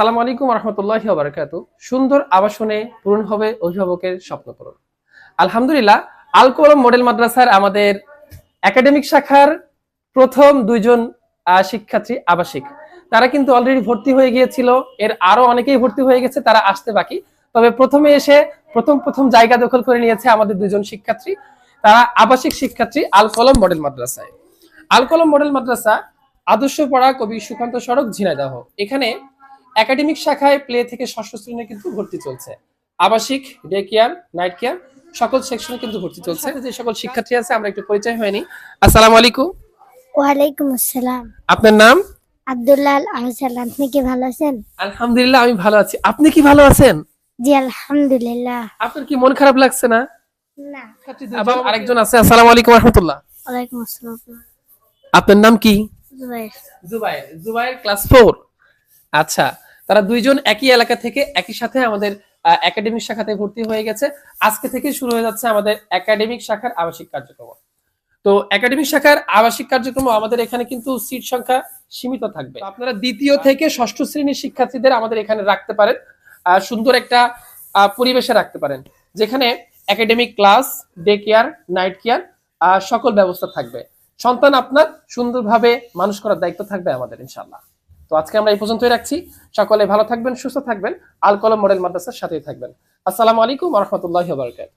আসসালামু আলাইকুম রহমতুল্লাহ বারকাতু সুন্দর আবাসনে পূরণ হবে অভিভাবকের স্বপ্ন পূরণ। আলহামদুলিল্লাহ আল কলম মডেল মাদ্রাসার আমাদের একাডেমিক শাখার প্রথম দুইজন শিক্ষার্থী আবাসিক। তারা কিন্তু অলরেডি ভর্তি হয়ে গিয়েছিল। এর আরও অনেকেই ভর্তি হয়ে গেছে, তারা আসতে বাকি। তবে প্রথমে এসে প্রথম প্রথম জায়গা দখল করে নিয়েছে আমাদের দুজন শিক্ষার্থী। তারা আবাসিক শিক্ষার্থী আল কলম মডেল মাদ্রাসায়। আল কলম মডেল মাদ্রাসা আদর্শপাড়া কবি সুকান্ত সড়ক ঝিনাইদহ। এখানে একাডেমিক শাখায় প্লে থেকে ষষ্ঠ শ্রেণির কিন্তু ভর্তি চলছে। আবাসিক ডে কেয়ার নাইট কেয়ার সকল সেকশনে কিন্তু ভর্তি চলছে। যে সকল শিক্ষার্থী আছে আমরা একটু পরিচয় হয়নি আসসালামু আলাইকুম। ওয়ালাইকুম আসসালাম। আপনার নাম? আব্দুল্লাহ আহসান আপনি কি ভালো আছেন? আলহামদুলিল্লাহ আমি ভালো আছি। আপনি কি ভালো আছেন? জি আলহামদুলিল্লাহ। আপনার কি মন খারাপ লাগছে না? না। আবার আরেকজন আছে আসসালামু আলাইকুম রহমতুল্লাহ। ওয়ালাইকুম আসসালাম। আপনার নাম কি? জুবাইর। জুবাইর। জুবাইর ক্লাস ফোর আচ্ছা। তারা দুইজন একই এলাকা থেকে একই সাথে আমাদের একাডেমিক শাখাতে ভর্তি হয়ে গেছে। আজকে থেকে শুরু হয়ে যাচ্ছে আমাদের একাডেমিক শাখার আবাসিক কার্যক্রম। তো একাডেমিক শাখার আবাসিক কার্যক্রম আমাদের এখানে কিন্তু সিট সংখ্যা সীমিত থাকবে। আপনারা দ্বিতীয় থেকে ষষ্ঠ শ্রেণির শিক্ষার্থীদের আমাদের এখানে রাখতে পারেন সুন্দর একটা পরিবেশে রাখতে পারেন, যেখানে academic class day care night care সকল ব্যবস্থা থাকবে। সন্তান আপনার সুন্দরভাবে মানুষ করার দায়িত্ব থাকবে আমাদের ইনশাল্লাহ তো আজকে আমরা এই পর্যন্তই রাখছি। সকলে ভালো থাকবেন, সুস্থ থাকবেন। আল কলম মডেল মাদ্রাসার সাথেই থাকবেন। আসসালামু আলাইকুম রহমতুল্লাহ বারকাত